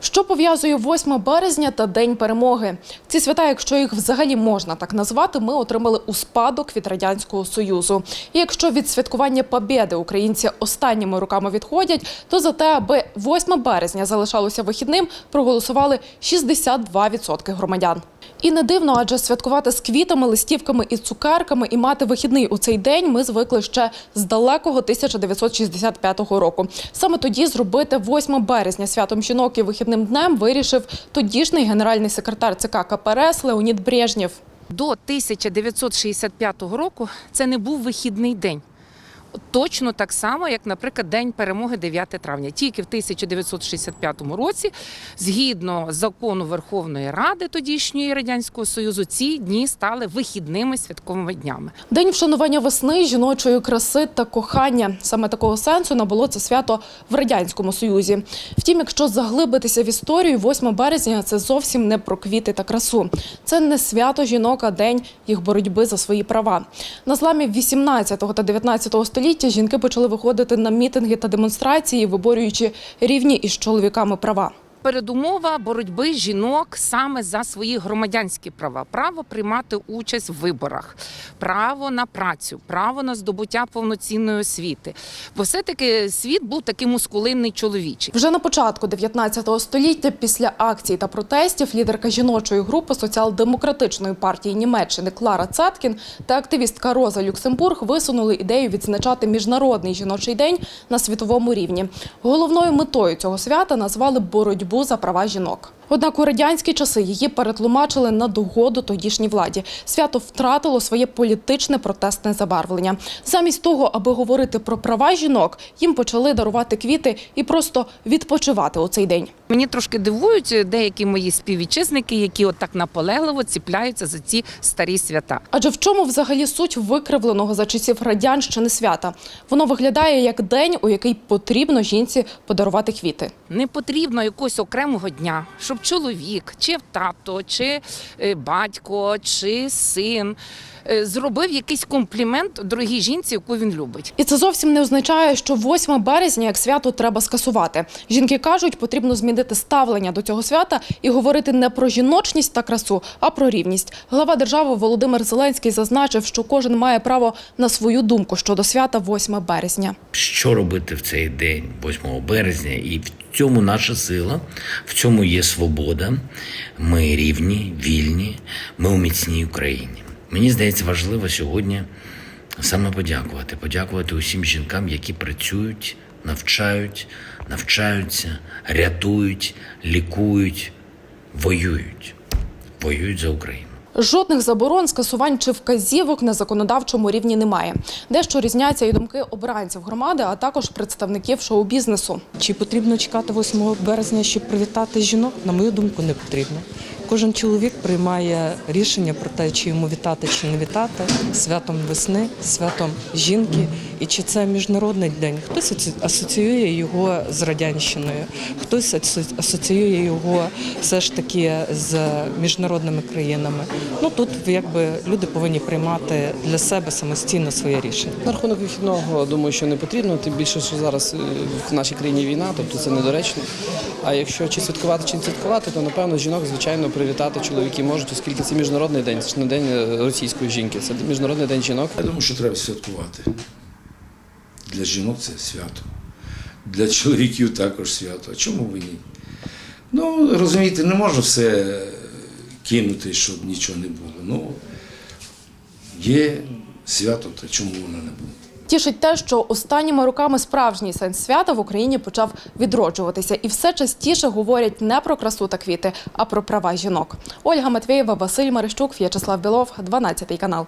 Що пов'язує 8 березня та День перемоги? Ці свята, якщо їх взагалі можна так назвати, ми отримали у спадок від радянського союзу. І якщо від святкування Побєди українці останніми руками відходять, то за те, аби 8 березня залишалося вихідним, проголосували 62% громадян. І не дивно, адже святкувати з квітами, листівками і цукерками і мати вихідний у цей день ми звикли ще з далекого 1965 року. Саме тоді зробити 8 березня святом жінок і вихідним днем вирішив тодішній генеральний секретар ЦК КПРС Леонід Брежнєв. До 1965 року це не був вихідний день. Точно так само, як, наприклад, День перемоги 9 травня. Тільки в 1965 році, згідно закону Верховної Ради тодішньої радянського союзу, ці дні стали вихідними святковими днями. День вшанування весни, жіночої краси та кохання. Саме такого сенсу набуло це свято в радянському союзі. Втім, якщо заглибитися в історію, 8 березня це зовсім не про квіти та красу. Це не свято жінок, а день їх боротьби за свої права. На зламі 18 та 19 століття жінки почали виходити на мітинги та демонстрації, виборюючи рівні із чоловіками права. Передумова боротьби жінок саме за свої громадянські права, право приймати участь в виборах, право на працю, право на здобуття повноцінної освіти. Бо все-таки світ був такий мускулинний чоловічий. Вже на початку 19 століття, після акцій та протестів, лідерка жіночої групи соціал-демократичної партії Німеччини Клара Цеткін та активістка Роза Люксембург висунули ідею відзначати міжнародний жіночий день на світовому рівні. Головною метою цього свята назвали боротьбу за права жінок. Однак у радянські часи її перетлумачили на догоду тодішній владі. Свято втратило своє політичне протестне забарвлення. Замість того, аби говорити про права жінок, їм почали дарувати квіти і просто відпочивати у цей день. Мені трошки дивують деякі мої співвітчизники, які от так наполегливо ціпляються за ці старі свята. Адже в чому взагалі суть викривленого за часів радянщини свята? Воно виглядає як день, у який потрібно жінці подарувати квіти. Не потрібно якогось окремого дня, щоб чоловік, чи тато, чи е, батько, чи син зробив якийсь комплімент дорогій жінці, яку він любить. І це зовсім не означає, що 8 березня як свято треба скасувати. Жінки кажуть, потрібно змінити ставлення до цього свята і говорити не про жіночність та красу, а про рівність. Глава держави Володимир Зеленський зазначив, що кожен має право на свою думку щодо свята 8 березня. що робити в цей день, 8 березня, і в цьому наша сила, в цьому є свобода. Ми рівні, вільні, ми у міцній Україні. Мені здається, важливо сьогодні саме подякувати. Подякувати усім жінкам, які працюють, навчають, навчаються, рятують, лікують, воюють, воюють за Україну. Жодних заборон, скасувань чи вказівок на законодавчому рівні немає. Дещо різняться і думки обранців громади, а також представників шоу-бізнесу. Чи потрібно чекати 8 березня, щоб привітати жінок? На мою думку, не потрібно. Кожен чоловік приймає рішення про те, чи йому вітати, чи не вітати святом весни, святом жінки. І чи це міжнародний день? Хтось асоціює його з радянщиною, хтось асо- асоціює його все ж таки з міжнародними країнами. Ну тут якби люди повинні приймати для себе самостійно своє рішення. На рахунок вихідного, думаю, що не потрібно, тим більше, що зараз е, в нашій країні війна, тобто це недоречно. А якщо чи святкувати, чи не святкувати, то напевно жінок, звичайно, привітати чоловіки можуть, оскільки це міжнародний день, це ж не день е, російської жінки, це міжнародний день жінок. Я думаю, що треба святкувати. Для жінок це свято. Для чоловіків також свято. А чому ви ні? Ну, розумієте, не можна все кинути, щоб нічого не було. Ну, є свято, то чому воно не буде? Тішить те, що останніми роками справжній сенс свята в Україні почав відроджуватися, і все частіше говорять не про красу та квіти, а про права жінок. Ольга Матвєєва, Василь Марищук, В'ячеслав Білов, 12 канал.